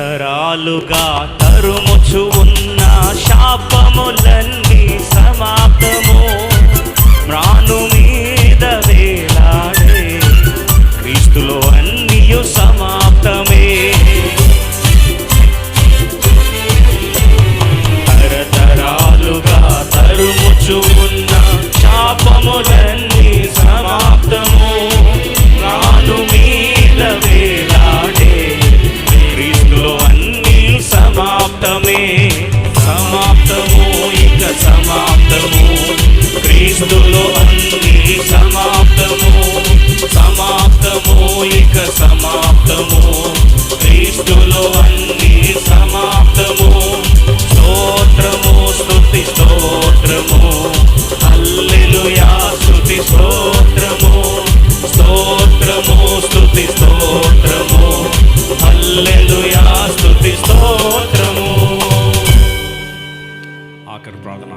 తరతరాలుగా తరుముచు ఉన్న శాపములన్నీ సమాప్తము. మ్రాను మీద వేలాడే క్రీస్తులో అన్నియు సమాప్తమే. తరతరాలుగా తరుముచు ఉన్న శాపములన్నీ సమాప్తమే సమాప్తము ఇక సమాప్తము. క్రీస్తులో అన్ని సమాప్తము సమాప్తము ఇక సమాప్తము. క్రీస్తులో అన్ని సమాప్తము. స్తోత్రము స్తుతి స్తోత్రము. హల్లెలూయా స్తుతి స్తోత్రము. స్తోత్రము స్తుతి స్తోత్రము. ఆఖరి ప్రార్థన